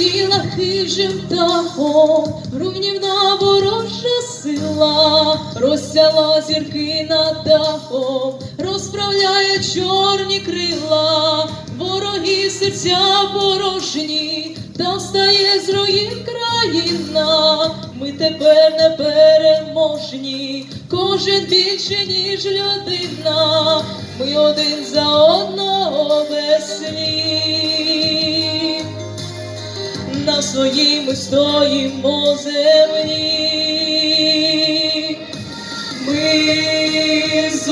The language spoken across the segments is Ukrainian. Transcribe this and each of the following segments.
свіжим птахом, руйнівна ворожа сила, розсяла зірки над дахом, розправляє чорні крила, вороги серця порожні, та встає з руїн країна. Ми тепер не переможні, кожен більше, ніж людина, ми один за одного без слів на своїй ми стоїмо землі. Ми з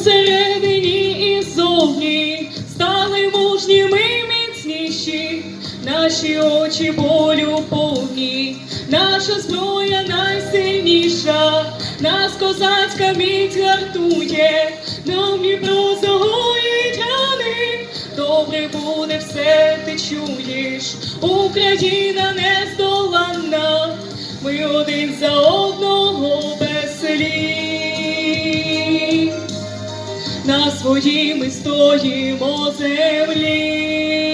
Усередині і зовні стали мужніми міцніші, наші очі болю повні, наша зброя найсильніша, нас козацька міць гартує, нам Дніпро загоїть рани, добре буде все, ти чуєш, Україна нездоланна, ми один за одного без на своїй ми стоїмо землі.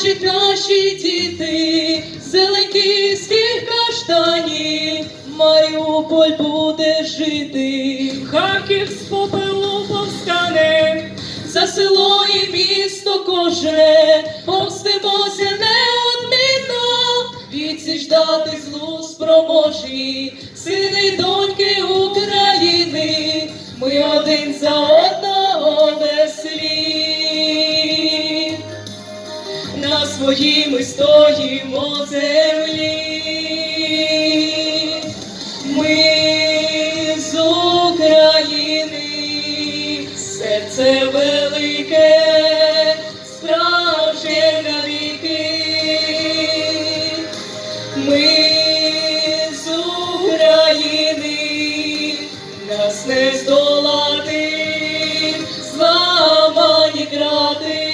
Побачать наші діти зеленківських каштанів. Маріуполь буде жити, стоїмо землі. Ми з України, серце велике, справжнє навіки. Ми з України, нас не здолати, зламані гради.